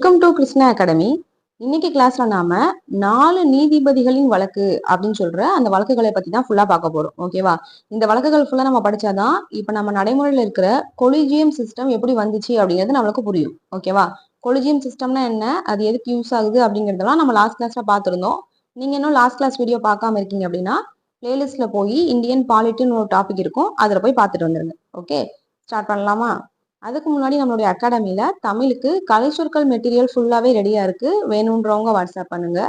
Welcome to Krishna academy இன்னைக்கு கிளாஸ்ல நாம நாலு நீதிபதிகளின் வழக்கு அப்படின்னு சொல்ற அந்த வழக்குகளை பத்தி தான் ஃபுல்லா பார்க்க போறோம். ஓகேவா இந்த வழக்குகள் ஃபுல்லா நம்ம படிச்சாதான் இப்ப நம்ம நடைமுறையில இருக்கிற கொலிஜியம் சிஸ்டம் எப்படி வந்துச்சு அப்படிங்கிறது நம்மளுக்கு புரியும். ஓகேவா கொலிஜியம் சிஸ்டம்னா என்ன? அது எதுக்கு யூஸ் ஆகுது அப்படிங்கறதெல்லாம் நம்ம லாஸ்ட் கிளாஸ்ல பார்த்துருந்தோம். நீங்க இன்னும் லாஸ்ட் கிளாஸ் வீடியோ பார்க்காம இருக்கீங்க அப்படின்னா பிளேலிஸ்ட்ல போய் இந்தியன் பாலிட்டின்னு ஒரு டாபிக் இருக்கும். அதுல போய் பார்த்துட்டு வந்துருங்க. ஓகே ஸ்டார்ட் பண்ணலாமா? அதுக்கு முன்னாடி நம்மளுடைய அகாடமியில தமிழுக்கு கலை சொற்கள் மெட்டீரியல் ஃபுல்லாவே ரெடியா இருக்கு. வேணுன்றவங்க வாட்ஸ்அப் பண்ணுங்க.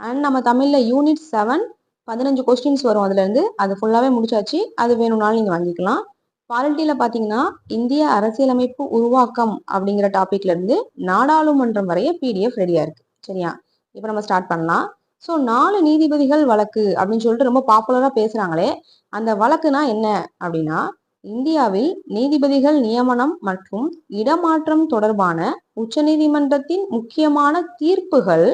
அண்ட் நம்ம தமிழ்ல யூனிட் செவன் பதினஞ்சு கொஸ்டின்ஸ் வரும் அதுல இருந்து அது ஃபுல்லாவே முடிச்சாச்சு. அது வேணும்னாலும் நீங்க வாங்கிக்கலாம். பாலிட்டியில பாத்தீங்கன்னா இந்திய அரசியலமைப்பு உருவாக்கம் அப்படிங்கிற டாபிக்ல இருந்து நாடாளுமன்றம் வரைய பிடிஎஃப் ரெடியா இருக்கு. சரியா? இப்போ நம்ம ஸ்டார்ட் பண்ணலாம். ஸோ நாலு நீதிபதிகள் வழக்கு அப்படின்னு சொல்லிட்டு ரொம்ப பாப்புலரா பேசுறாங்களே அந்த வழக்குனா என்ன அப்படின்னா இந்தியாவில் நீதிபதிகள் நியமனம் மற்றும் இடமாற்றம் தொடர்பான உச்சநீதிமன்றத்தின் முக்கியமான தீர்ப்புகள்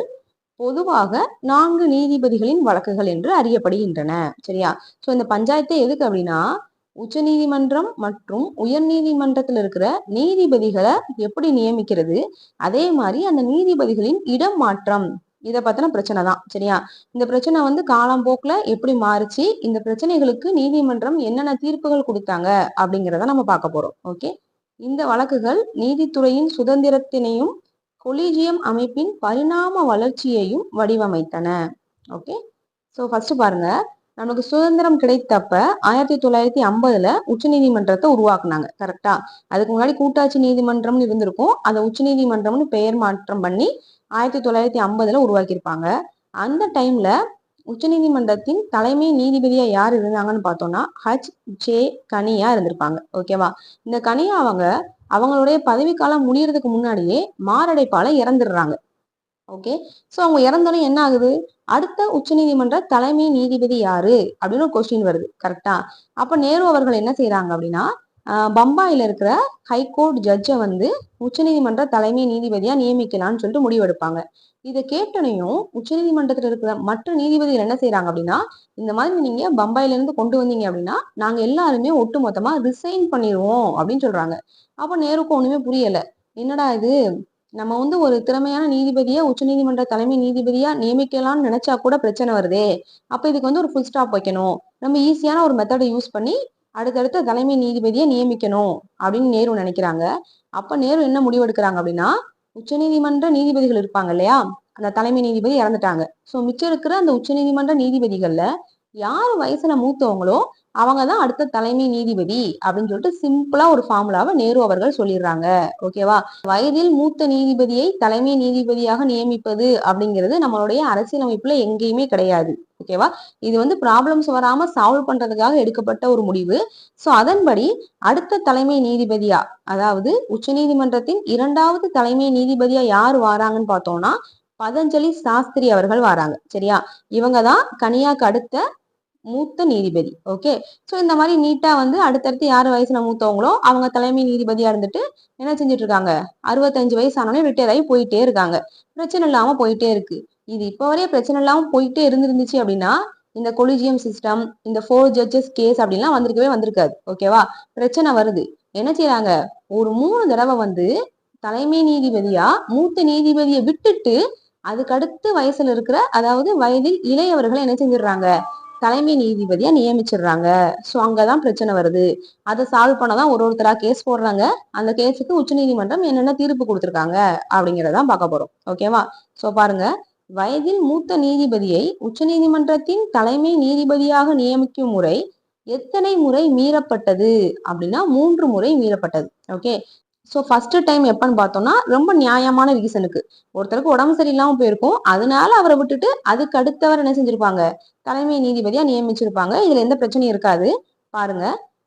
பொதுவாக நான்கு நீதிபதிகளின் வழக்குகள் என்று அறியப்படுகின்றன. சரியா? சோ இந்த பஞ்சாயத்தை எதுக்கு அப்படின்னா உச்சநீதிமன்றம் மற்றும் உயர் நீதிமன்றத்தில் இருக்கிற நீதிபதிகளை எப்படி நியமிக்கிறது? அதே மாதிரி அந்த நீதிபதிகளின் இடம் மாற்றம் இதை பத்தின பிரச்சனை தான் சரியா? இந்த பிரச்சனை வந்து காலம் போக்குல எப்படி மாறுச்சு? இந்த பிரச்சனைகளுக்கு நீதிமன்றம் என்னென்ன தீர்ப்புகள் கொடுத்தாங்க? அப்படிங்கிறத நம்ம பார்க்க போறோம் ஓகே? இந்த வழக்குகள் நீதித்துறையின் சுதந்திரத்தினையும் கொலிஜியம் அமைப்பின் பரிணாம வளர்ச்சியையும் வடிவமைத்தன ஓகே? ஸோ ஃபர்ஸ்ட் பாருங்க. நமக்கு சுதந்திரம் கிடைத்தப்ப ஆயிரத்தி தொள்ளாயிரத்தி ஐம்பதுல உச்ச நீதிமன்றத்தை உருவாக்குனாங்க கரெக்டா அதுக்கு முன்னாடி கூட்டாட்சி நீதிமன்றம்னு இருந்திருக்கும். அதை உச்ச நீதிமன்றம்னு பெயர் மாற்றம் பண்ணி ஆயிரத்தி தொள்ளாயிரத்தி ஐம்பதுல உருவாக்கியிருப்பாங்க. அந்த டைம்ல உச்சநீதிமன்றத்தின் தலைமை நீதிபதியா யார் இருந்தாங்கன்னு பார்த்தோம்னா ஹச். ஜே. கனியா இருந்திருப்பாங்க. ஓகேவா இந்த கனியா அவங்க அவங்களுடைய பதவிக்காலம் முடியறதுக்கு முன்னாடியே மாரடைப்பால இறந்துடுறாங்க. ஓகே சோ அவங்க இறந்தோடனே என்ன ஆகுது? அடுத்த உச்சநீதிமன்ற தலைமை நீதிபதி யாரு? அப்படின்னு ஒரு கொஸ்டின் வருது. கரெக்டா அப்ப நேரு அவர்கள் என்ன செய்யறாங்க அப்படின்னா பம்பாயில் இருக்கிற ஹைகோர்ட் ஜட்ஜை வந்து உச்சநீதிமன்ற தலைமை நீதிபதியாக நியமிக்கலாம்னு சொல்லிட்டு முடிவெடுப்பாங்க. இதை கேட்டனையும் உச்சநீதிமன்றத்தில் இருக்கிற மற்ற நீதிபதிகள் என்ன செய்யறாங்க அப்படின்னா இந்த மாதிரி நீங்க பம்பாயிலேருந்து கொண்டு வந்தீங்க அப்படின்னா நாங்க எல்லாருமே ஒட்டு மொத்தமாக ரிசைன் பண்ணிடுவோம் அப்படின்னு சொல்றாங்க. அப்போ நேருக்கும் ஒண்ணுமே புரியல. என்னடா இது? நம்ம வந்து ஒரு திறமையான நீதிபதியா உச்சநீதிமன்ற தலைமை நீதிபதியா நியமிக்கலாம்னு நினைச்சா கூட பிரச்சனை வருதே. அப்ப இதுக்கு வந்து ஒரு ஃபுல் ஸ்டாப் வைக்கணும். நம்ம ஈஸியான ஒரு மெத்தடை யூஸ் பண்ணி அடுத்தடுத்த தலைமை நீதிபதியை நியமிக்கணும் அப்படின்னு நேரு நினைக்கிறாங்க. அப்ப நேரு என்ன முடிவு எடுக்கிறாங்க அப்படின்னா உச்சநீதிமன்ற நீதிபதிகள் இருப்பாங்க இல்லையா? அந்த தலைமை நீதிபதி இறந்துட்டாங்க. சோ மிச்சம் இருக்கிற அந்த உச்சநீதிமன்ற நீதிபதிகள்ல யார் வயசுல மூத்தவங்களோ அவங்க தான் அடுத்த தலைமை நீதிபதி அப்படின்னு சொல்லிட்டு சிம்பிளா ஒரு ஃபார்முலாவை நேரு அவர்கள் சொல்லிடுறாங்க. ஓகேவா வயதில் மூத்த நீதிபதியை தலைமை நீதிபதியாக நியமிப்பது அப்படிங்கிறது நம்மளுடைய அரசியலமைப்புல எங்கேயுமே கிடையாது. ஓகேவா இது வந்து ப்ராப்ளம்ஸ் வராம சால்வ் பண்றதுக்காக எடுக்கப்பட்ட ஒரு முடிவு. சோ அதன்படி அடுத்த தலைமை நீதிபதியா அதாவது உச்சநீதிமன்றத்தின் இரண்டாவது தலைமை நீதிபதியா யார் வாராங்கன்னு பார்த்தோம்னா பதஞ்சலி சாஸ்திரி அவர்கள் வராங்க. சரியா? இவங்க தான் கனியாக்கு அடுத்த மூத்த நீதிபதி. ஓகே ஸோ இந்த மாதிரி நீட்டா வந்து அடுத்தடுத்து யார் வயசுல மூத்தவங்களோ அவங்க தலைமை நீதிபதியா இருந்துட்டு என்ன செஞ்சுட்டு இருக்காங்க? அறுபத்தஞ்சு வயசு ஆனோடனே ரிட்டையர் ஆகி போயிட்டே இருக்காங்க. பிரச்சனை இல்லாம போயிட்டே இருக்கு. இது இப்போ வரைய பிரச்சனை இல்லாமல் போயிட்டே இருந்திருந்துச்சு அப்படின்னா இந்த கொலிஜியம் சிஸ்டம் இந்த ஃபோர் ஜட்ஜஸ் கேஸ் அப்படின்லாம் வந்திருக்கவே வந்திருக்காது. ஓகேவா பிரச்சனை வருது. என்ன செய்யறாங்க ஒரு மூணு தடவை வந்து தலைமை நீதிபதியா மூத்த நீதிபதியை விட்டுட்டு அதுக்கடுத்து வயசுல இருக்கிற அதாவது வயதில் இளையவர்களை என்ன செஞ்சிடுறாங்க? தலைமை நீதிபதியா நியமிச்சிடுறாங்க. ஸோ அங்கதான் பிரச்சனை வருது. அதை சால்வ் பண்ணதான் ஒரு ஒருத்தரா கேஸ் போடுறாங்க. அந்த கேஸுக்கு உச்சநீதிமன்றம் என்னென்ன தீர்ப்பு கொடுத்துருக்காங்க அப்படிங்கறதான் பார்க்க போறோம். ஓகேவா ஸோ பாருங்க. வயதில் மூத்த நீதிபதியை உச்சநீதிமன்றத்தின் தலைமை நீதிபதியாக நியமிக்கும் முறை எத்தனை முறை மீறப்பட்டது? அப்படின்னா மூன்று முறை மீறப்பட்டது. ஓகே ஸோ ஃபர்ஸ்ட் டைம் எப்பன்னு பார்த்தோம்னா ரொம்ப நியாயமான ரீசனுக்கு ஒருத்தருக்கு உடம்பு சரியில்லாமல் போயிருக்கும். அதனால அவரை விட்டுட்டு அதுக்கு அடுத்தவர் என்ன செஞ்சிருப்பாங்க? தலைமை நீதிபதியா நியமிச்சிருப்பாங்க. இதுல எந்த பிரச்சனையும் இருக்காது. பாருங்க.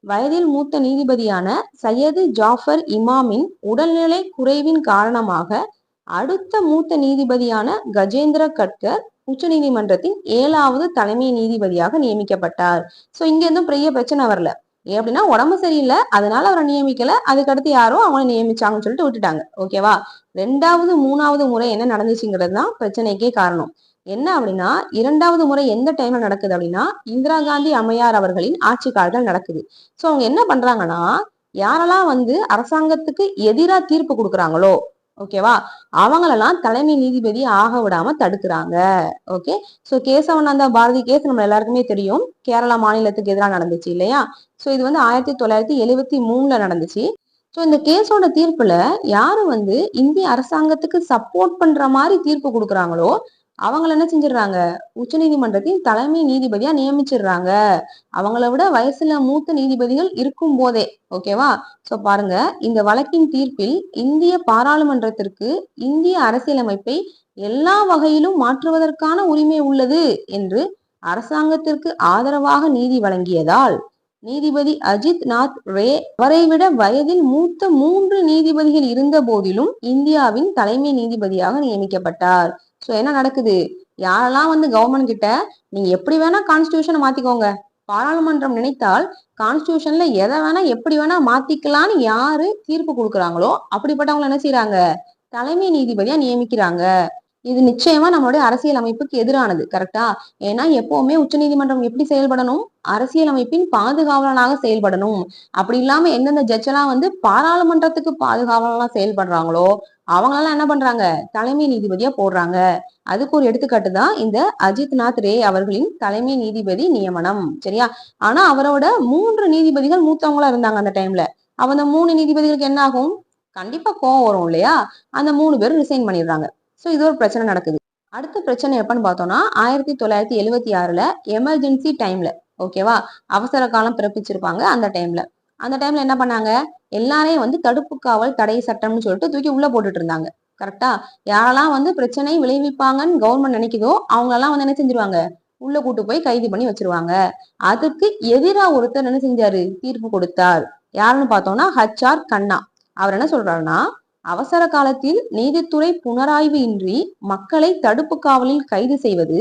வயதில் மூத்த நீதிபதியான சையது ஜாஃபர் இமாமின் உடல்நிலை குறைவின் காரணமாக அடுத்த மூத்த நீதிபதியான கஜேந்திர கட்கர் உச்ச நீதிமன்றத்தின் ஏழாவது தலைமை நீதிபதியாக நியமிக்கப்பட்டார். சோ இங்க இருந்தும் பெரிய பிரச்சனை வரல. ஏன் அப்படின்னா உடம்பு சரியில்லை. அதனால அவரை நியமிக்கல. அதுக்கடுத்து யாரோ அவங்களை நியமிச்சாங்கன்னு சொல்லிட்டு விட்டுட்டாங்க. ஓகேவா ரெண்டாவது மூணாவது முறை என்ன நடந்துச்சுங்கிறது தான் பிரச்சனைக்கே காரணம். என்ன அப்படின்னா இரண்டாவது முறை எந்த டைம்ல நடக்குது அப்படின்னா இந்திரா காந்தி அம்மையார் அவர்களின் ஆட்சி காலத்தில் நடக்குது. சோ அவங்க என்ன பண்றாங்கன்னா யாரெல்லாம் வந்து அரசாங்கத்துக்கு எதிராக தீர்ப்பு கொடுக்குறாங்களோ ஓகேவா அவங்களெல்லாம் தலைமை நீதிபதி ஆக விடாம தடுக்கிறாங்க. Okay so Kesavananda Bharati case நம்ம எல்லாருக்குமே தெரியும். கேரளா மாநிலத்துக்கு எதிராக நடந்துச்சு இல்லையா? ஸோ இது வந்து ஆயிரத்தி தொள்ளாயிரத்தி எழுவத்தி மூணுல நடந்துச்சு. ஸோ இந்த கேஸோட தீர்ப்புல யாரு வந்து இந்திய அரசாங்கத்துக்கு சப்போர்ட் பண்ற மாதிரி தீர்ப்பு கொடுக்குறாங்களோ அவங்கள என்ன செஞ்சிடுறாங்க? உச்சநீதிமன்றத்தின் தலைமை நீதிபதியா நியமிச்சிடுறாங்க. அவங்கள விட வயசுல மூத்த நீதிபதிகள் இருக்கும் போதே ஓகேவா சோ பாருங்க. இந்த வழக்கின் தீர்ப்பில் இந்திய பாராளுமன்றத்திற்கு இந்திய அரசியலமைப்பை எல்லா வகையிலும் மாற்றுவதற்கான உரிமை உள்ளது என்று அரசாங்கத்திற்கு ஆதரவாக நீதி வழங்கியதால் நீதிபதி அஜித் நாத் ரே அவரை விட வயதில் மூத்த மூன்று நீதிபதிகள் இருந்த போதிலும் இந்தியாவின் தலைமை நீதிபதியாக நியமிக்கப்பட்டார். ஸோ என்ன நடக்குது? யாரெல்லாம் வந்து கவர்மெண்ட் கிட்ட நீங்க எப்படி வேணா கான்ஸ்டியூஷனை மாத்திக்கோங்க. பாராளுமன்றம் நினைத்தால் கான்ஸ்டியூஷன்ல எதை வேணா எப்படி வேணா மாத்திக்கலாம்னு யாரு தீர்ப்பு கொடுக்குறாங்களோ அப்படிப்பட்டவங்களை என்ன செய்யறாங்க தலைமை நீதிபதியா நியமிக்கிறாங்க. இது நிச்சயமா நம்மளுடைய அரசியல் அமைப்புக்கு எதிரானது கரெக்டா ஏன்னா எப்பவுமே உச்சநீதிமன்றம் எப்படி செயல்படணும்? அரசியல் அமைப்பின் பாதுகாவலனாக செயல்படணும். அப்படி இல்லாம எந்தெந்த ஜட்ஜ் எல்லாம் வந்து பாராளுமன்றத்துக்கு பாதுகாவலனா செயல்படுறாங்களோ அவங்களெல்லாம் என்ன பண்றாங்க? தலைமை நீதிபதியா போடுறாங்க. அதுக்கு ஒரு எடுத்துக்காட்டு தான் இந்த அஜித் நாத் ரே அவர்களின் தலைமை நீதிபதி நியமனம் சரியா? ஆனா அவரோட மூன்று நீதிபதிகள் மூத்தவங்களா இருந்தாங்க அந்த டைம்ல அவ மூணு நீதிபதிகளுக்கு என்ன ஆகும் கண்டிப்பா கோவம் வரும் இல்லையா? அந்த மூணு பேரும் ரிசைன் பண்ணிடுறாங்க. ஸோ இது ஒரு பிரச்சனை நடக்குது. அடுத்த பிரச்சனை எப்பன்னு பார்த்தோம்னா ஆயிரத்தி தொள்ளாயிரத்தி எழுவத்தி ஆறுல எமர்ஜென்சி டைம்ல ஓகேவா அவசர காலம் பிறப்பிச்சிருப்பாங்க அந்த டைம்ல அந்த டைம்ல என்ன பண்ணாங்க? எல்லாரையும் வந்து தடுப்பு காவல் தடை சட்டம்னு சொல்லிட்டு தூக்கி உள்ள போட்டுட்டு இருந்தாங்க. கரெக்டா யாரெல்லாம் வந்து பிரச்சனை விளைவிப்பாங்கன்னு கவர்மெண்ட் நினைக்குதோ அவங்களெல்லாம் வந்து என்ன செஞ்சிருவாங்க? உள்ள கூட்டு போய் கைது பண்ணி வச்சிருவாங்க. அதுக்கு எதிராக ஒருத்தர் என்ன செஞ்சாரு? தீர்ப்பு கொடுத்தார். யாருன்னு பார்த்தோம்னா ஹச்ஆர் கண்ணா. அவர் என்ன சொல்றாருன்னா அவசர காலத்தில் நீதித்துறை புனராய்வு இன்றி மக்களை தடுப்பு காவலில் கைது செய்வது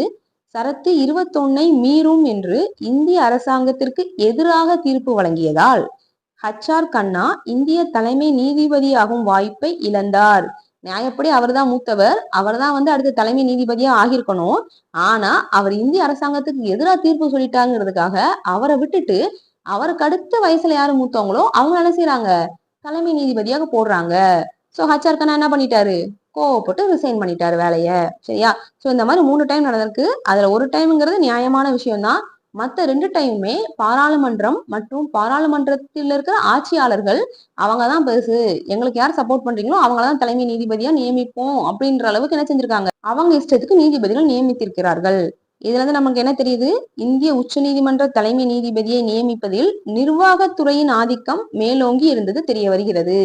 சரத்து இருபத்தொன்னை மீறும் என்று இந்திய அரசாங்கத்திற்கு எதிராக தீர்ப்பு வழங்கியதால் ஹச்ஆர் கண்ணா இந்திய தலைமை நீதிபதியாகும் வாய்ப்பை இழந்தார். நியாயப்படி அவர்தான் மூத்தவர். அவர் தான் வந்து அடுத்த தலைமை நீதிபதியா ஆகியிருக்கணும். ஆனா அவர் இந்திய அரசாங்கத்துக்கு எதிராக தீர்ப்பு சொல்லிட்டாங்கிறதுக்காக அவரை விட்டுட்டு அவருக்கு அடுத்த வயசுல யாரு மூத்தவங்களோ அவங்க என்ன செய்யறாங்க தலைமை நீதிபதியாக போடுறாங்க. ஸோ ஹச்ஆர் கண்ணா என்ன பண்ணிட்டாரு? கோவப்பட்டு ரிசைன் பண்ணிட்டாரு வேலைய. சரியா? ஸோ இந்த மாதிரி மூணு டைம் நடந்திருக்கு. அதுல ஒரு டைம்ங்கிறது நியாயமான விஷயம் தான் ரெண்டு டைமுமே பாராளுமன்றம் மற்றும் பாராளுமன்றத்தில் இருக்கிற ஆட்சியாளர்கள் அவங்க தான் பெருசு. எங்களுக்கு யார் சப்போர்ட் பண்றீங்களோ அவங்கள தான் தலைமை நீதிபதியா நியமிப்போம் அப்படின்ற அளவுக்கு என்ன செஞ்சிருக்காங்க. அவங்க இஷ்டத்துக்கு நீதிபதிகள் நியமித்திருக்கிறார்கள். இதுல இருந்து நமக்கு என்ன தெரியுது? இந்திய உச்ச நீதிமன்ற தலைமை நீதிபதியை நியமிப்பதில் நிர்வாகத்துறையின் ஆதிக்கம் மேலோங்கி இருந்தது தெரிய வருகிறது.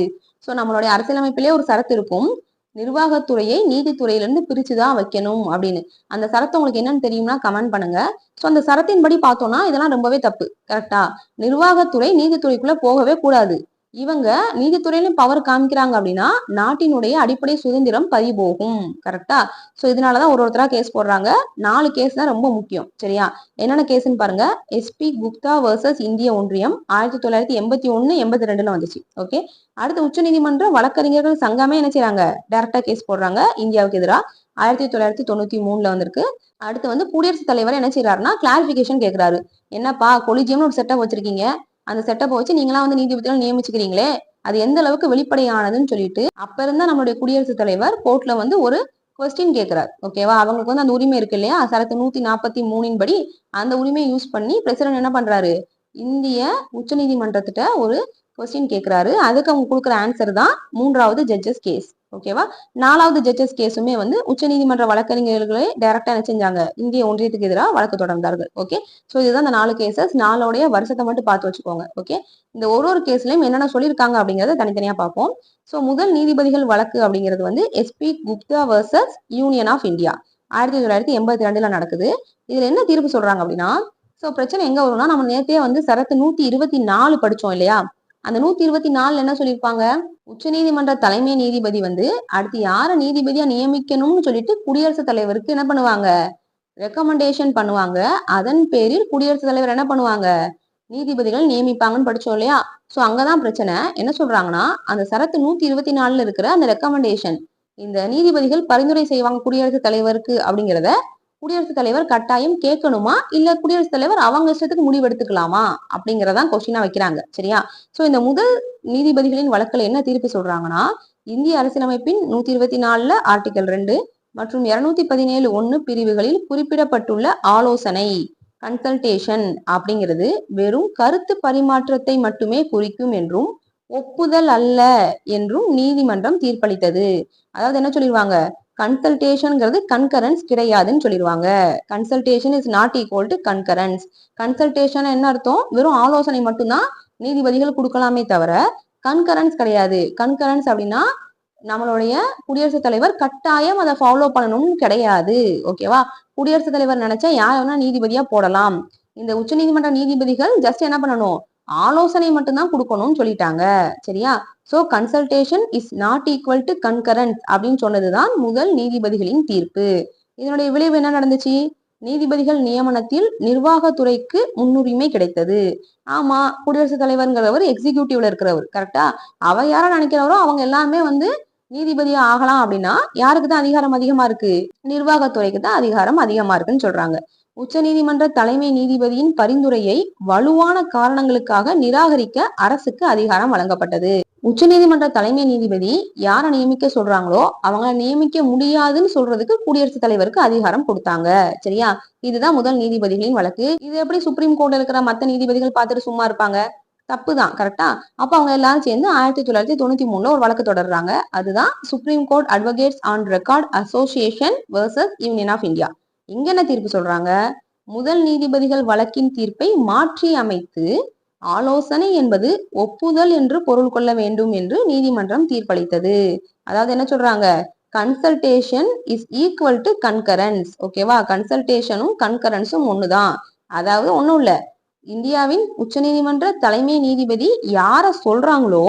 ஸோ நம்மளுடைய அரசியலமைப்பிலே ஒரு சரத்து இருக்கும். நிர்வாகத்துறையை நீதித்துறையிலிருந்து பிரிச்சுதான் வைக்கணும் அப்படின்னு. அந்த சரத்து உங்களுக்கு என்னன்னு தெரியும்னா கமெண்ட் பண்ணுங்க. ஸோ அந்த சரத்தின்படி பார்த்தோம்னா இதெல்லாம் ரொம்பவே தப்பு. கரெக்டா நிர்வாகத்துறை நீதித்துறைக்குள்ள போகவே கூடாது. இவங்க நீதித்துறையிலும் பவர் காமிக்கிறாங்க அப்படின்னா நாட்டினுடைய அடிப்படை சுதந்திரம் பறிபோகும் கரெக்டா சோ இதனாலதான் ஒரு ஒருத்தரா கேஸ் போடுறாங்க. நாலு கேஸ் தான் ரொம்ப முக்கியம். சரியா? என்னென்ன கேஸ்ன்னு பாருங்க. எஸ்பி குப்தா வர்சஸ் இந்திய ஒன்றியம் ஆயிரத்தி தொள்ளாயிரத்தி எண்பத்தி ஒண்ணு எண்பத்தி ரெண்டுல வந்துச்சு. ஓகே அடுத்து உச்சநீதிமன்ற வழக்கறிஞர்கள் சங்கமே என்ன செய்யறாங்க டைரக்டா கேஸ் போடுறாங்க. இந்தியாவுக்கு எதிராக ஆயிரத்தி தொள்ளாயிரத்தி தொண்ணூத்தி மூணுல வந்திருக்கு. அடுத்து வந்து குடியரசுத் தலைவர் என்ன செய்யறாருன்னா கிளாரிபிகேஷன் கேட்கிறாரு என்னப்பா கொலிஜியம்னு ஒரு செட்டப் வச்சிருக்கீங்க. அந்த செட்டப்பை வச்சு நீங்களாம் வந்து நீதிபதிகள் நியமிச்சுக்கிறீங்களே அது எந்த அளவுக்கு வெளிப்படையானதுன்னு சொல்லிட்டு அப்ப இருந்தா நம்மளுடைய குடியரசுத் தலைவர் கோர்ட்ல வந்து ஒரு கொஸ்டின் கேட்கிறார் ஓகேவா அவங்களுக்கு வந்து அந்த உரிமை இருக்கு இல்லையா? சரத்து நூத்தி நாற்பத்தி மூணின் படி அந்த உரிமையை யூஸ் பண்ணி பிரசிடன்ட் என்ன பண்றாரு? இந்திய உச்சநீதிமன்றத்திட்ட ஒரு கொஸ்டின் கேட்கிறாரு அதுக்கு அவங்க கொடுக்குற ஆன்சர் தான் மூன்றாவது ஜட்ஜஸ் கேஸ் ஓகேவா? நாலாவது ஜட்ஜஸ் கேஸுமே வந்து உச்சநீதிமன்ற வழக்கறிஞர்களே டைரக்டா என்ன செஞ்சாங்க? இந்திய ஒன்றியத்துக்கு எதிராக வழக்கு தொடர்ந்தார்கள். ஓகே? ஸோ இதுதான் இந்த நாலு கேசஸ் நாளோடைய வருஷத்தை மட்டும் பார்த்து வச்சுக்கோங்க. ஓகே? இந்த ஒரு ஒரு கேஸ்லயும் என்னென்ன சொல்லியிருக்காங்க அப்படிங்கறத தனித்தனியா பார்ப்போம். ஸோ முதல் நீதிபதிகள் வழக்கு அப்படிங்கிறது வந்து SP Gupta versus union of India ஆயிரத்தி தொள்ளாயிரத்தி எண்பத்தி ரெண்டுல நடக்குது. இதுல என்ன தீர்ப்பு சொல்றாங்க அப்படின்னா ஸோ பிரச்சனை எங்க வரும்னா நம்ம நேரத்தையே வந்து சரத்து நூத்தி இருபத்தி நாலு படிச்சோம் இல்லையா? அந்த நூத்தி இருபத்தி நாலுல என்ன சொல்லியிருப்பாங்க? உச்ச நீதிமன்ற தலைமை நீதிபதி வந்து அடுத்து யார நீதிபதியா நியமிக்கணும்னு சொல்லிட்டு குடியரசுத் தலைவருக்கு என்ன பண்ணுவாங்க? ரெக்கமெண்டேஷன் பண்ணுவாங்க. அதன் பேரில் குடியரசுத் தலைவர் என்ன பண்ணுவாங்க? நீதிபதிகள் நியமிப்பாங்கன்னு படிச்சோம் இல்லையா? சோ அங்கதான் பிரச்சனை. என்ன சொல்றாங்கன்னா அந்த சரத்து நூத்தி இருபத்தி நாலுல இருக்கிற அந்த ரெக்கமெண்டேஷன் இந்த நீதிபதிகள் பரிந்துரை செய்வாங்க குடியரசுத் தலைவருக்கு அப்படிங்கிறத குடியரசுத் தலைவர் கட்டாயம் கேட்கணுமா? இல்ல குடியரசுத் தலைவர் அவங்க இஷ்டத்துக்கு முடிவு எடுத்துக்கலாமா அப்படிங்கறதான் கொஸ்டினா வைக்கிறாங்க. சரியா? சோ இந்த முதல் நீதிபதிகளின் வழக்குல என்ன தீர்ப்பு சொல்றாங்கன்னா இந்திய அரசியலமைப்பின் நூத்தி இருபத்தி நாலுல ஆர்டிகல் ரெண்டு மற்றும் இருநூத்தி பதினேழு ஒன்னு பிரிவுகளில் குறிப்பிடப்பட்டுள்ள ஆலோசனை கன்சல்டேஷன் அப்படிங்கிறது வெறும் கருத்து பரிமாற்றத்தை மட்டுமே குறிக்கும் என்றும் ஒப்புதல் அல்ல என்றும் நீதிமன்றம் தீர்ப்பளித்தது. அதாவது என்ன சொல்லிடுவாங்க கன்சல்டேஷன்ங்கிறது கன்கரன்ஸ் கிடையாதுன்னு சொல்லிடுவாங்க consultation is not equal to concurrence consultation என்ன அர்த்தம்? வெறும் ஆலோசனை மட்டும்தான் நீதிபதிகள் கொடுக்கலாமே தவிர கன்கரன்ஸ் கிடையாது. கன்கரன்ஸ் அப்படின்னா நம்மளுடைய குடியரசுத் தலைவர் கட்டாயம் அதை ஃபாலோ பண்ணணும்னு கிடையாது. ஓகேவா குடியரசுத் தலைவர் நினைச்சா யார் வேணா நீதிபதியா போடலாம். இந்த உச்சநீதிமன்ற நீதிபதிகள் ஜஸ்ட் என்ன பண்ணணும்? ஆலோசனை மட்டும்தான் கொடுக்கணும்னு சொல்லிட்டாங்க. சரியா? So consultation is not equal to concurrent அப்படின்னு சொன்னதுதான் முதல் நீதிபதிகளின் தீர்ப்பு. இதனுடைய விளைவு என்ன நடந்துச்சு? நீதிபதிகள் நியமனத்தில் நிர்வாகத்துறைக்கு முன்னுரிமை கிடைத்தது. ஆமா குடியரசுத் தலைவர்ங்கிறவர் எக்ஸிகியூட்டிவ்ல இருக்கிறவர் கரெக்டா அவ யார நினைக்கிறவரோ அவங்க எல்லாமே வந்து நீதிபதியா ஆகலாம் அப்படின்னா யாருக்கு தான் அதிகாரம் அதிகமா இருக்கு? நிர்வாகத்துறைக்கு தான் அதிகாரம் அதிகமா இருக்குன்னு சொல்றாங்க. உச்ச நீதிமன்ற தலைமை நீதிபதியின் பரிந்துரையை வலுவான காரணங்களுக்காக நிராகரிக்க அரசுக்கு அதிகாரம் வழங்கப்பட்டது. உச்சநீதிமன்ற தலைமை நீதிபதி யாரை நியமிக்க சொல்றாங்களோ அவங்கள நியமிக்க முடியாதுன்னு சொல்றதுக்கு குடியரசுத் தலைவருக்கு அதிகாரம் கொடுத்தாங்க. சரியா? இதுதான் முதல் நீதிபதிகளின் வழக்கு. இது எப்படி சுப்ரீம் கோர்ட்ல இருக்கிற மத்த நீதிபதிகள் பார்த்துட்டு சும்மா இருப்பாங்க? தப்பு தான் கரெக்டா அப்ப அவங்க எல்லாரும் சேர்ந்து ஆயிரத்தி தொள்ளாயிரத்தி தொண்ணூத்தி மூணுல ஒரு வழக்கு தொடர்றாங்க. அதுதான் supreme court advocates on record association versus union of India. இங்க என்ன தீர்ப்பு சொல்றாங்க? முதல் நீதிபதிகள் வழக்கின் தீர்ப்பை மாற்றி அமைத்து ஆலோசனை என்பது ஒப்புதல் என்று பொருள் கொள்ள வேண்டும் என்று நீதிமன்றம் தீர்ப்பளித்தது. அதாவது என்ன சொல்றாங்க? Consultation is equal to concurrence ஓகேவா கன்சல்டேஷனும் கன்கரன்ஸும் ஒண்ணுதான். அதாவது ஒண்ணும் இல்ல. இந்தியாவின் உச்சநீதிமன்ற தலைமை நீதிபதி யார சொல்றாங்களோ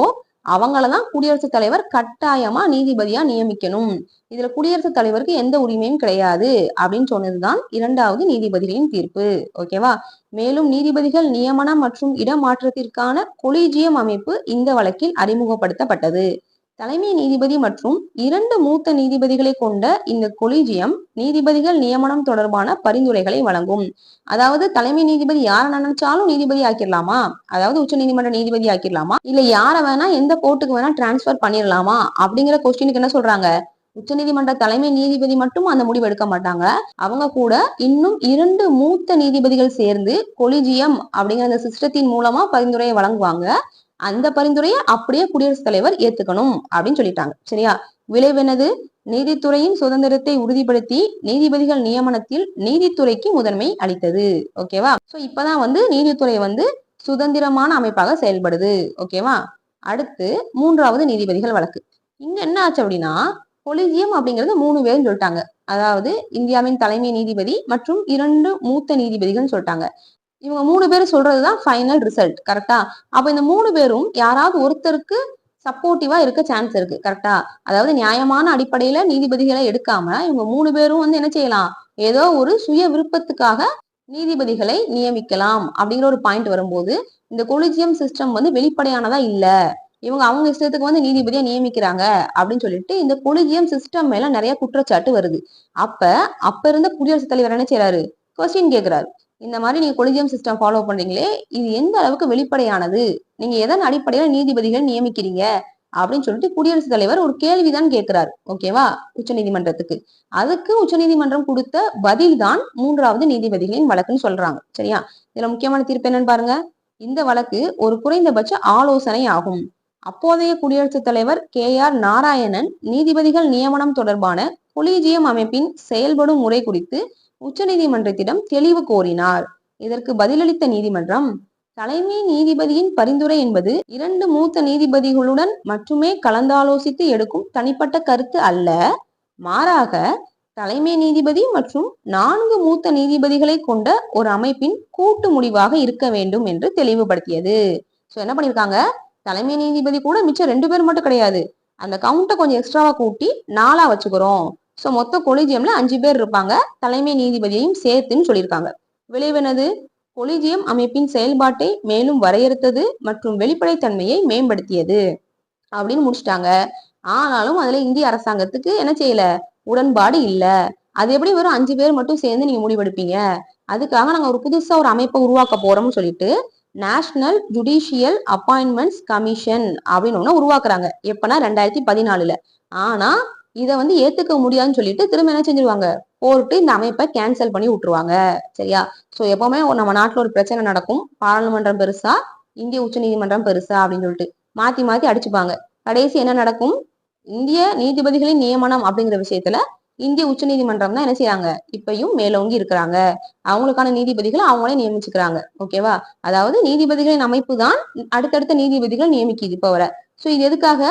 அவங்களதான் குடியரசுத் தலைவர் கட்டாயமா நீதிபதியா நியமிக்கணும். இதுல குடியரசுத் தலைவருக்கு எந்த உரிமையும் கிடையாது அப்படின்னு சொன்னதுதான் இரண்டாவது நீதிபதிகளின் தீர்ப்பு. ஓகேவா மேலும் நீதிபதிகள் நியமனம் மற்றும் இடமாற்றத்திற்கான கொலிஜியம் அமைப்பு இந்த வழக்கில் அறிமுகப்படுத்தப்பட்டது. தலைமை நீதிபதி மற்றும் இரண்டு மூத்த நீதிபதிகளை கொண்ட இந்த கொலிஜியம் நீதிபதிகள் நியமனம் தொடர்பான பரிந்துரைகளை வழங்கும். அதாவது தலைமை நீதிபதி யாரை நினைச்சாலும் நீதிபதி ஆக்கிடலாமா அதாவது உச்ச நீதிமன்ற நீதிபதி ஆக்கிடலாமா இல்ல யார வேணா எந்த கோர்ட்டுக்கு வேணா டிரான்ஸ்பர் பண்ணிடலாமா அப்படிங்கிற கொஸ்டினுக்கு என்ன சொல்றாங்க? உச்சநீதிமன்ற தலைமை நீதிபதி மட்டும் அந்த முடிவு எடுக்க மாட்டாங்க. அவங்க கூட இன்னும் இரண்டு மூத்த நீதிபதிகள் சேர்ந்து கொலிஜியம் அப்படிங்கிற அந்த சிஸ்டத்தின் மூலமா பரிந்துரையை வழங்குவாங்க. அந்த பரிந்துரையை அப்படியே குடியரசுத் தலைவர் ஏத்துக்கணும் அப்படின்னு சொல்லிட்டாங்க. சரியா? விளைவெனது நீதித்துறையின் சுதந்திரத்தை உறுதிப்படுத்தி நீதிபதிகள் நியமனத்தில் நீதித்துறைக்கு முதன்மை அளித்தது. ஓகேவா? சோ இப்பதான் வந்து நீதித்துறை வந்து சுதந்திரமான அமைப்பாக செயல்படுது. ஓகேவா? அடுத்து மூன்றாவது நீதிபதிகள் வழக்கு. இங்க என்ன ஆச்சு அப்படின்னா கொலிஜியம் அப்படிங்கிறது மூணு பேர் சொல்லிட்டாங்க. அதாவது இந்தியாவின் தலைமை நீதிபதி மற்றும் இரண்டு மூத்த நீதிபதிகள்னு சொல்லிட்டாங்க. இவங்க மூணு பேரும் சொல்றதுதான் ஃபைனல் ரிசல்ட் கரெக்டா அப்ப இந்த மூணு பேரும் யாராவது ஒருத்தருக்கு சப்போர்ட்டிவா இருக்க சான்ஸ் இருக்கு கரெக்டா அதாவது நியாயமான அடிப்படையில நீதிபதிகளை எடுக்காம இவங்க மூணு பேரும் வந்து என்ன செய்யலாம்? ஏதோ ஒரு சுய விருப்பத்துக்காக நீதிபதிகளை நியமிக்கலாம் அப்படிங்கிற ஒரு பாயிண்ட் வரும்போது இந்த கொலிஜியம் சிஸ்டம் வந்து வெளிப்படையானதா இல்ல. இவங்க அவங்க இஷ்டத்துக்கு வந்து நீதிபதியா நியமிக்கிறாங்க அப்படின்னு சொல்லிட்டு இந்த கொலிஜியம் சிஸ்டம் மேல நிறைய குற்றச்சாட்டு வருது. அப்ப அப்ப இருந்த குடியரசுத் தலைவர் என்ன செய்யறாரு கொஸ்டின் கேக்குறாரு. இந்த மாதிரி நீங்க கொலிஜியம் சிஸ்டம் ஃபாலோ பண்றீங்களே இது எந்த அளவுக்கு வெளிப்படையானது? நீங்க எதன் அடிப்படையில நீதிபதிகள் நியமிக்கிறீங்க? அப்படின்னு சொல்லிட்டு குடியரசுத் தலைவர் ஒரு கேள்விதான் கேட்கிறாரு ஓகேவா உச்ச நீதிமன்றத்துக்கு. அதுக்கு உச்ச நீதிமன்றம் கொடுத்த பதில் தான் மூன்றாவது நீதிபதிகளின் வழக்குன்னு சொல்றாங்க சரியா? இதுல முக்கியமான தீர்ப்பு என்னன்னு பாருங்க. இந்த வழக்கு ஒரு குறைந்தபட்ச ஆலோசனை ஆகும். அப்போதைய குடியரசுத் தலைவர் கே ஆர் நாராயணன் நீதிபதிகள் நியமனம் தொடர்பான கொலீஜியம் அமைப்பின் செயல்படும் முறை குறித்து உச்சநீதிமன்றத்திடம் தெளிவு கோரினார். இதற்கு பதிலளித்த நீதிமன்றம் தலைமை நீதிபதியின் பரிந்துரை என்பது இரண்டு மூத்த நீதிபதிகளுடன் மட்டுமே கலந்தாலோசித்து எடுக்கும் தனிப்பட்ட கருத்து அல்ல. மாறாக தலைமை நீதிபதி மற்றும் நான்கு மூத்த நீதிபதிகளை கொண்ட ஒரு அமைப்பின் கூட்டு முடிவாக இருக்க வேண்டும் என்று தெளிவுபடுத்தியது. ஸோ என்ன பண்ணிருக்காங்க தலைமை நீதிபதி கூட மிச்சம் ரெண்டு பேர் மட்டும் கிடையாது. அந்த கவுண்டை கொஞ்சம் எக்ஸ்ட்ராவா கூட்டி நாலா வச்சுக்கிறோம். ஸோ மொத்த கொலிஜியம்ல அஞ்சு பேர் இருப்பாங்க. தலைமை நீதிபதியையும் சேர்த்துன்னு சொல்லியிருக்காங்க. விளைவனது? கொலிஜியம் அமைப்பின் செயல்பாட்டை மேலும் வரையறுத்தது மற்றும் வெளிப்படைத்தன்மையை மேம்படுத்தியது. அப்படின்னு முடிச்சிட்டாங்க. ஆனாலும் அதுல இந்திய அரசாங்கத்துக்கு என்ன செய்யல? உடன்பாடு இல்ல. அது எப்படி வெறும் அஞ்சு பேர் மட்டும் சேர்ந்து நீங்க முடிவெடுப்பீங்க? அதுக்காக நாங்க ஒரு புதுசா ஒரு அமைப்பை உருவாக்க போறோம்னு சொல்லிட்டு நேஷனல் ஜுடிஷியல் அப்பாயின்மெண்ட்ஸ் கமிஷன் அப்படின்னு ஒண்ணு உருவாக்குறாங்க. எப்பனா ரெண்டாயிரத்தி பதினாலுல. ஆனா இதை வந்து ஏத்துக்க முடியாதுன்னு சொல்லிட்டு திரும்ப என்ன செஞ்சிருவாங்க? போட்டு இந்த அமைப்பை கேன்சல் பண்ணி விட்டுருவாங்க. சரியா? ஸோ எப்பவுமே நம்ம நாட்டில் ஒரு பிரச்சனை நடக்கும். பாராளுமன்றம் பெருசா இந்திய உச்சநீதிமன்றம் பெருசா அப்படின்னு சொல்லிட்டு மாத்தி மாத்தி அடிச்சுப்பாங்க. கடைசி என்ன நடக்கும்? இந்திய நீதிபதிகளின் நியமனம் அப்படிங்கிற விஷயத்துல இந்திய உச்ச நீதிமன்றம் தான் என்ன செய்யறாங்க இப்பயும் மேலோங்கி இருக்கிறாங்க. அவங்களுக்கான நீதிபதிகளை அவங்களே நியமிச்சுக்கிறாங்க. ஓகேவா? அதாவது நீதிபதிகளின் அமைப்பு தான் அடுத்தடுத்த நீதிபதிகள் நியமிக்குது இப்ப வர. சோ இது எதுக்காக?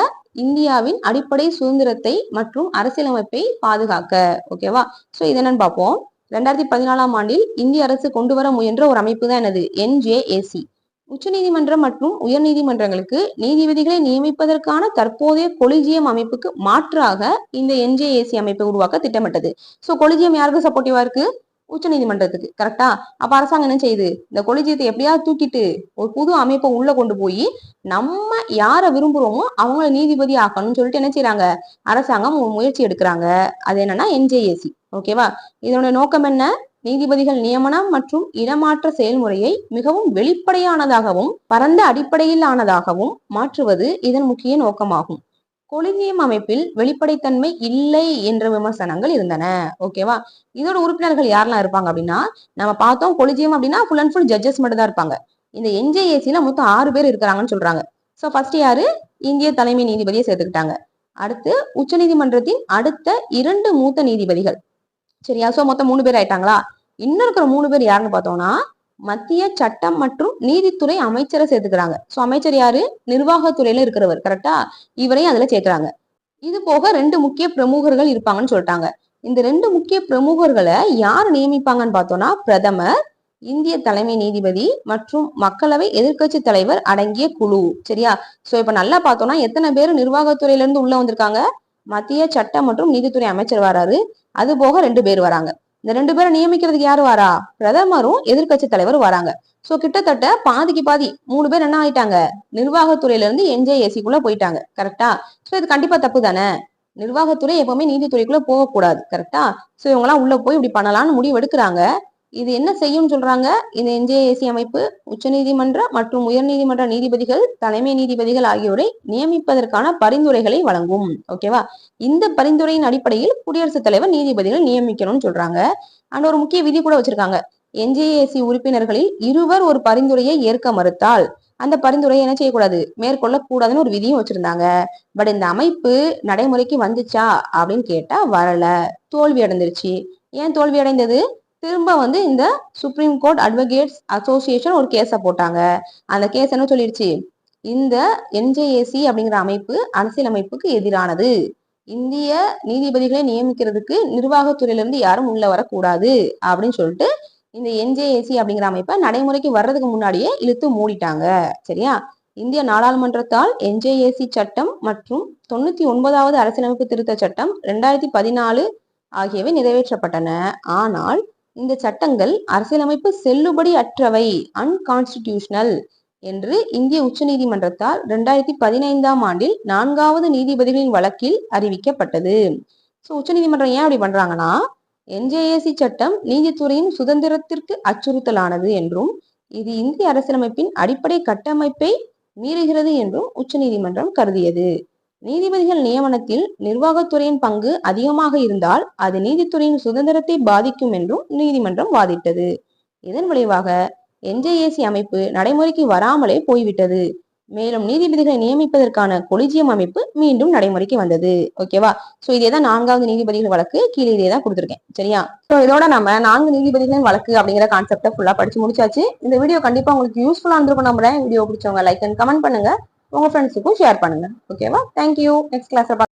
இந்தியாவின் அடிப்படை சுதந்திரத்தை மற்றும் அரசியலமைப்பை பாதுகாக்க. ஓகேவா சோ இது என்னன்னு பார்ப்போம். ரெண்டாயிரத்தி பதினாலாம் ஆண்டில் இந்திய அரசு கொண்டு வர முயன்ற ஒரு அமைப்பு தான் என்னது? என்ஜேஏசி உச்சநீதிமன்றம் மற்றும் உயர்நீதிமன்றங்களுக்கு நீதிபதிகளை நியமிப்பதற்கான தற்போதைய கொலிஜியம் அமைப்புக்கு மாற்றாக இந்த என்ஜேஏசி அமைப்பை உருவாக்க திட்டமிட்டது. சோ கொலிஜியம் யாருக்கு சப்போர்ட்டிவா இருக்கு? உச்சநீதிமன்றத்துக்கு. கரெக்டா அப்ப அரசாங்கம் என்ன செய்யுது இந்த கொலிஜியத்தை எப்படியாவது தூக்கிட்டு ஒரு புது அமைப்பை உள்ள கொண்டு போய் நம்ம யார விரும்புறோமோ அவங்கள நீதிபதி ஆக்கணும்னு சொல்லிட்டு என்ன செய்யறாங்க அரசாங்கம் ஒரு முயற்சி எடுக்கிறாங்க. அது என்னன்னா என்ஜேஏசி ஓகேவா இதனுடைய நோக்கம் என்ன? நீதிபதிகள் நியமனம் மற்றும் இடமாற்ற செயல்முறையை மிகவும் வெளிப்படையானதாகவும் பரந்த அடிப்படையிலானதாகவும் மாற்றுவது இதன் முக்கிய நோக்கமாகும். கொலிஜியம் அமைப்பில் வெளிப்படைத்தன்மை இல்லை என்ற விமர்சனங்கள் இருந்தன. ஓகேவா இதோட உறுப்பினர்கள் யாரெல்லாம் இருப்பாங்க அப்படின்னா நம்ம பார்த்தோம் கொலிஜியம் அப்படின்னா ஃபுல் அண்ட் ஃபுல் ஜட்ஜஸ் மட்டும் தான் இருப்பாங்க. இந்த என்ஜேஏசியில மொத்தம் ஆறு பேர் இருக்கிறாங்கன்னு சொல்றாங்க. ஸோ ஃபர்ஸ்ட் யாரு? இந்திய தலைமை நீதிபதியை சேர்த்துக்கிட்டாங்க. அடுத்து உச்சநீதிமன்றத்தின் அடுத்த இரண்டு மூத்த நீதிபதிகள். சரியா? ஸோ மொத்தம் மூணு பேர் ஆயிட்டாங்களா? இன்னும் இருக்கிற மூணு பேர் யாருன்னு பார்த்தோம்னா மத்திய சட்டம் மற்றும் நீதித்துறை அமைச்சரை சேர்த்துக்கிறாங்க. சோ அமைச்சர் யாரு? நிர்வாகத்துறையில இருக்கிறவர். கரெக்டா இவரையும் அதுல சேர்க்கிறாங்க இது போக ரெண்டு முக்கிய பிரமுகர்கள் இருப்பாங்கன்னு சொல்லிட்டாங்க. இந்த ரெண்டு முக்கிய பிரமுகர்களை யார் நியமிப்பாங்கன்னு பார்த்தோம்னா பிரதமர் இந்திய தலைமை நீதிபதி மற்றும் மக்களவை எதிர்க்கட்சி தலைவர் அடங்கிய குழு. சரியா? சோ இப்ப நல்லா பார்த்தோம்னா எத்தனை பேர் நிர்வாகத்துறையில இருந்து உள்ள வந்திருக்காங்க? மத்திய சட்டம் மற்றும் நீதித்துறை அமைச்சர் வராரு. அது போக ரெண்டு பேர் வராங்க. இந்த ரெண்டு பேரை நியமிக்கிறதுக்கு யாரு வரா? பிரதமரும் எதிர்க்கட்சி தலைவரும் வராங்க. சோ கிட்டத்தட்ட பாதிக்கு பாதி மூணு பேர் என்ன ஆயிட்டாங்க? நிர்வாகத்துறையில இருந்து என்ஜேஏசிக்குள்ள போயிட்டாங்க. கரெக்டா சோ இது கண்டிப்பா தப்பு தானே? நிர்வாகத்துறை எப்பவுமே நீதித்துறைக்குள்ள போகக்கூடாது. கரெக்டா சோ இவங்க எல்லாம் உள்ள போய் இப்படி பண்ணலாம்னு முடிவு எடுக்கிறாங்க. இது என்ன செய்யும் சொல்றாங்க? இந்த என்ஜேஏசி அமைப்பு உச்சநீதிமன்ற மற்றும் உயர்நீதிமன்ற நீதிபதிகள் தலைமை நீதிபதிகள் ஆகியோரை நியமிப்பதற்கான பரிந்துரைகளை வழங்கும். ஓகேவா இந்த பரிந்துரையின் அடிப்படையில் குடியரசுத் தலைவர் நீதிபதிகள் நியமிக்கணும்னு சொல்றாங்க. அண்ட் ஒரு முக்கிய விதி கூட வச்சிருக்காங்க. என்ஜேஏசி உறுப்பினர்களில் இருவர் ஒரு பரிந்துரையை ஏற்க மறுத்தால் அந்த பரிந்துரையை என்ன செய்யக்கூடாது? மேற்கொள்ள கூடாதுன்னு ஒரு விதியும் வச்சிருந்தாங்க. பட் இந்த அமைப்பு நடைமுறைக்கு வந்துச்சா அப்படின்னு கேட்டா வரல. தோல்வி அடைந்துருச்சு ஏன் தோல்வி அடைந்தது? திரும்ப வந்து இந்த சுப்ரீம் கோர்ட் அட்வொகேட்ஸ் அசோசியேஷன் ஒரு கேஸை போட்டாங்க. அந்த கேஸ் என்ன சொல்லிடுச்சு இந்த என்ஜேஏசி அப்படிங்கிற அமைப்பு அரசியலமைப்புக்கு எதிரானது. இந்திய நீதிபதிகளை நியமிக்கிறதுக்கு நிர்வாகத்துறையிலிருந்து யாரும் உள்ள வரக்கூடாது அப்படின்னு சொல்லிட்டு இந்த என்ஜேஏசி அப்படிங்கிற அமைப்பை நடைமுறைக்கு வர்றதுக்கு முன்னாடியே இழுத்து மூடிட்டாங்க. சரியா? இந்திய நாடாளுமன்றத்தால் என்ஜேஏசி சட்டம் மற்றும் தொண்ணூத்தி ஒன்பதாவது அரசியலமைப்பு திருத்த சட்டம் ரெண்டாயிரத்தி பதினாலு ஆகியவை நிறைவேற்றப்பட்டன. ஆனால் இந்த சட்டங்கள் அரசியலமைப்பு செல்லுபடி அற்றவை அன்கான்ஸ்டிடியூஷனல் என்று இந்திய உச்சநீதிமன்றத்தால் இரண்டாயிரத்தி பதினைந்தாம் ஆண்டில் நான்காவது நீதிபதிகளின் வழக்கில் அறிவிக்கப்பட்டது. ஸோ உச்சநீதிமன்றம் ஏன் அப்படி பண்றாங்கன்னா என்ஜேஏசி சட்டம் நீதித்துறையின் சுதந்திரத்திற்கு அச்சுறுத்தலானது என்றும் இது இந்திய அரசியலமைப்பின் அடிப்படை கட்டமைப்பை மீறுகிறது என்றும் உச்சநீதிமன்றம் கருதியது. நீதிபதிகள் நியமனத்தில் நிர்வாகத்துறையின் பங்கு அதிகமாக இருந்தால் அது நீதித்துறையின் சுதந்திரத்தை பாதிக்கும் என்றும் நீதிமன்றம் வாதிட்டது. இதன் விளைவாக என்ஜேஏசி அமைப்பு நடைமுறைக்கு வராமலே போய்விட்டது. மேலும் நீதிபதிகளை நியமிப்பதற்கான கொலிஜியம் அமைப்பு மீண்டும் நடைமுறைக்கு வந்தது. ஓகேவா? சோ இதே தான் நான்காவது நீதிபதிகள் வழக்கு. கீழே இதே தான் கொடுத்துருக்கேன். சரியா? சோ இதோட நம்ம நான்கு நீதிபதிகளின் வழக்கு அப்படிங்கிற கான்செப்டை ஃபுல்லா படிச்சு முடிச்சாச்சு. இந்த வீடியோ கண்டிப்பா உங்களுக்கு யூஸ்ஃபுல்லா இருந்திருக்கும் நம்புறேன். வீடியோ பிடிச்சவங்க லைக் அண்ட் கமெண்ட் பண்ணுங்க. உங்க ஃப்ரெண்ட்ஸுக்கும் ஷேர் பண்ணுங்க. ஓகேவா தேங்க்யூ நெக்ஸ்ட் கிளாஸ்